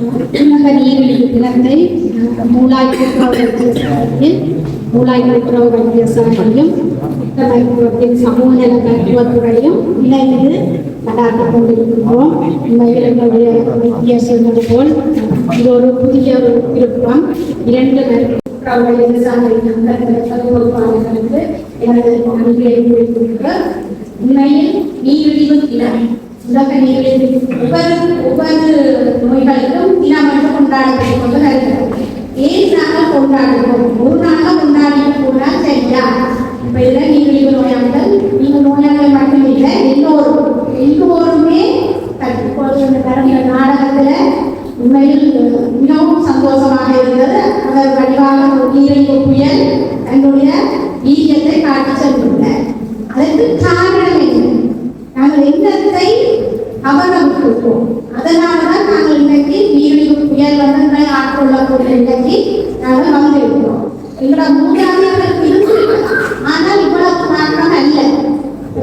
உலக நீரிழிவு தினத்தை மூலாய் கூட்டுறவு வைத்தியசாலையில் மூலாய் கூட்டுறவு வைத்தியசாலையும் மருத்துவத்தின் சமூக நல மருத்துவத்துறையும் இணைந்து நடாத்திக் கொண்டிருக்கின்றோம். உண்மையில் எங்களுடைய வைத்தியர் சொன்னது போல் இது ஒரு புதிய ஒரு திருப்பம். இரண்டு மருத்துவ வைத்தியசாலை நண்பர்களுக்கு எனது நன்றியை உண்மையில் நீரிழிவு தினம். உலக நீரிழிவு ஒவ்வொரு வடிவாக ஒரு புயல் தங்களுடைய வீரியத்தை காட்டி சென்றுள்ளார் அதற்கு காரணம் என்ன? நாங்கள் எண்ணத்தை கவனவிட்டுட்டோம் அதனாலதான் நாங்கள் இன்னைக்கு நீரிழிவு புயல் வண்ணங்களை ஆட்கொள்ளக்கூடிய இன்னைக்கு நாங்கள் வந்திருக்கிறோம். எங்களோட மூதாதையர்கள் இருந்திருக்கலாம். ஆனால் இவ்வளவு மாற்றம் அல்ல.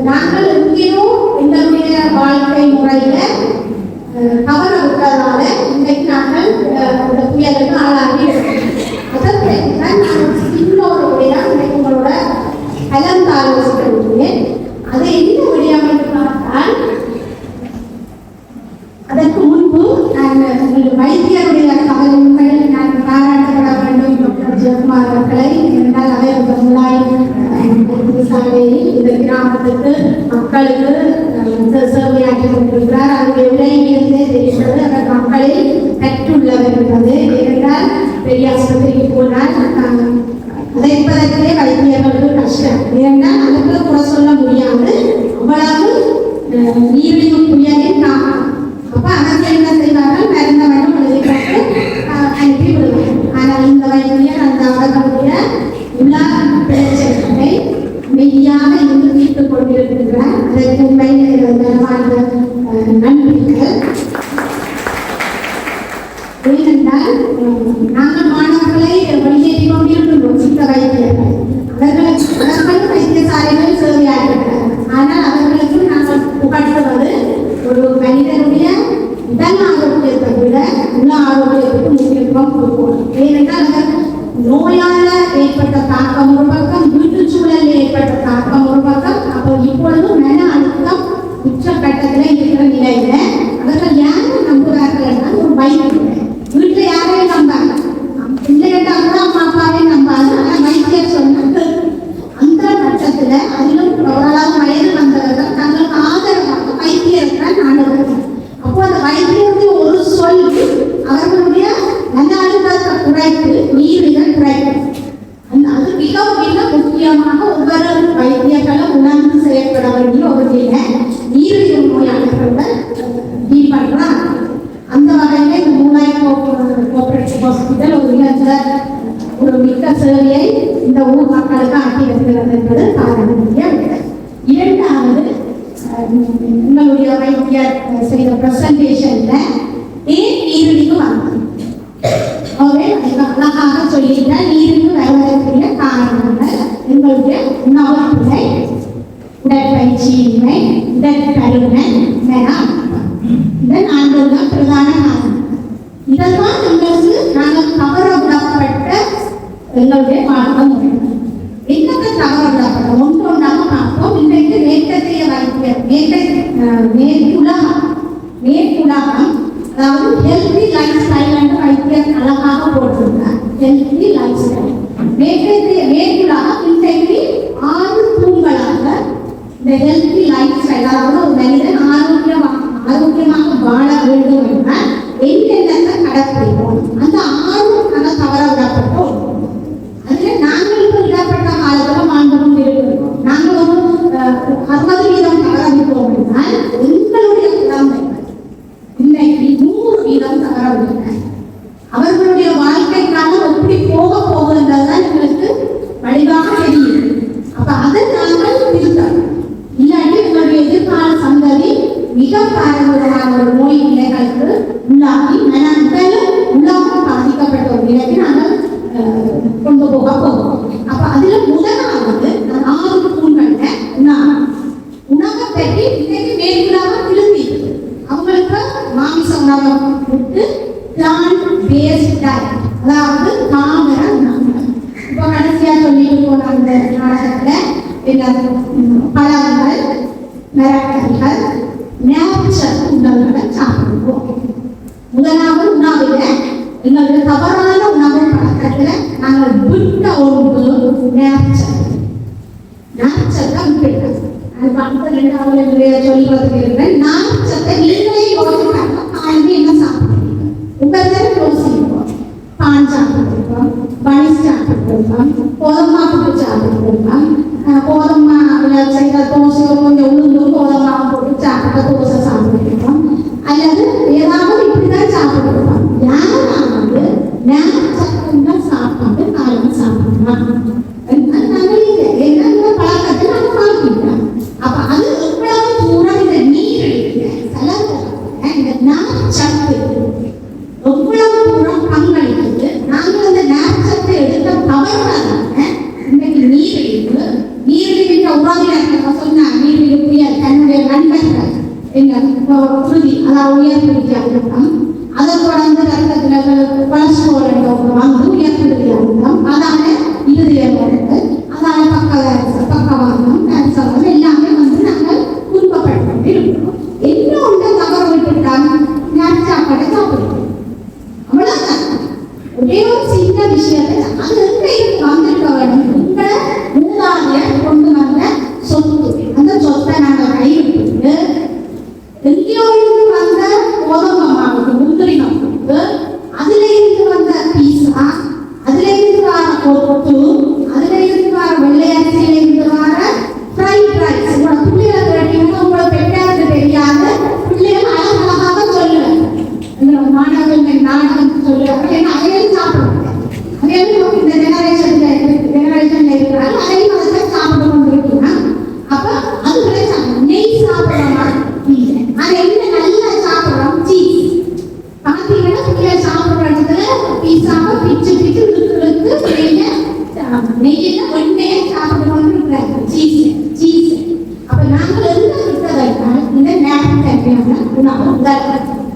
நாங்கள் எங்கேயும் எங்களுடைய வாழ்க்கை முறையில அஹ், தவற விட்டதால இன்னைக்கு நாங்கள் அஹ், இந்த புயலுக்கு ஆளாகி இருக்கோம் அதற்கு தான் நான் இன்னொரு விடயம் இன்னைக்கு உங்களோட கலந்து ஆலோசிக்கிறேன் அதை என்ன விடயம் என்று பார்த்தால் அதற்கு முன்பு நான் உங்கள் வைத்தியருடைய கவலை உண்மையில் நான் பாராட்டப்பட வேண்டும் டாக்டர் ஜெயக்குமார் அவர்களை என்றால் அவர் இந்த முன்னாள் சாலையில் இந்த கிராமத்துக்கு மக்களுக்கு மெய்யாக இருந்து தீர்த்துக் கொண்டிருக்கின்றார் தரமான ஏனென்றால் நாங்கள் மாணவர்களை வெளியேற்றிக் கொண்டிருக்கின்றோம். சித்த வைத்தியர்கள் அவர்களுக்கு மிக்க சேவையை இந்த ஊர் மக்களுக்கு ஆக்கி வருகிறது என்பது காரணமுடைய இரண்டாவது உங்களுடைய வைத்தியர் செய்த பிரசன்டேஷன்ல ஏன் நீரிழிவு வந்தது அவர் அழகாக சொல்லியிருந்தார் நீரிழிவு வருவதற்குரிய காரணங்கள் எங்களுடைய உணவுத்துறை உடற்பயிற்சியின்மை உடற்பருமன் மன இந்த நான்கு தான் பிரதான காரணம் இதெல்லாம் எங்களுக்கு நாங்கள் தவற எங்களுடைய வாழ்க்கை முறை என்னத்தை தவற விடப்பட்ட ஒன்று ஒன்றாக பார்ப்போம். இன்றைக்கு மேற்கத்திய வைக்க மேற்கை மேற்குலகம் மேற்குலகம் அதாவது ஹெல்தி லைஃப் ஸ்டைல் என்று வைத்திய அழகாக போட்டிருந்தார். ஹெல்தி லைஃப் ஸ்டைல் மேற்கத்திய மேற்குலகம் இன்றைக்கு ஆறு தூண்களாக இந்த ஹெல்தி லைஃப் ஸ்டைல் அதாவது ஒரு மனிதன் ஆரோக்கியமாக ஆரோக்கியமாக வாழ வேண்டும் என்றால் என்னென்ன கடைப்பிடிப்போம் அந்த உண்டாக்கி நல்ல உடலும் பாதிக்கப்பட்ட ஒரு நிலைக்கு நாங்கள் கொண்டு போக போகிறோம் அப்ப அதுல முதலாவது நான் ஆறு தூண்கள்ல உணவு உணவை பற்றி இன்னைக்கு மேற்குள்ளாக திரும்பி அவங்களுக்கு மாமிச உணவை விட்டு பிளான் பேஸ்ட் அதாவது தாவர உணவு இப்போ கடைசியா சொல்லிட்டு போன அந்த நாடகத்துல பழங்கள் மரக்கறிகள் நேச்சர் உணவுகளை சாப்பிடுவோம் எங்களுக்கு தவறான உணவு பழக்கத்துல நாங்கள் விட்ட ஒரு நேர்ச்சர் நேர்ச்சர் தான் விட்டுட்டோம் அது பக்கத்துல ரெண்டாவது சொல்லுவதற்கு என்ன உறுதி அதாவது உயர்பிடிக்காதிருக்கலாம் அதை தொடர்ந்து ரத்தத்தில் கொலஸ்ட்ரோல் என்ற ஒன்று வந்து உயர்பிடிக்காதிருக்கலாம் அதான இருதய நடந்து அதான பக்க பக்கவாதம் கேன்சர் எல்லாமே வந்து நாங்கள் குறிப்பப்பட்டு இருக்கிறோம் என்ன ஒன்று தவறு விட்டுட்டாங்க நான் சாப்பாடு சாப்பிடுவோம். அவ்வளோதான் ஒரே ஒரு சின்ன விஷயத்தை அது எங்க வந்திருக்க வேண்டும். உங்களை மூதாதைய கொண்டு வந்த சொத்து. எண்ணெயை சாப்பிட்டு கொண்டிருக்கிறார்கள் சீஸ் சீஸ் அப்ப நாங்கள் எந்த விட்டதற்கான இந்த நேரம் தேவையான உணவு உதாரணத்துக்கு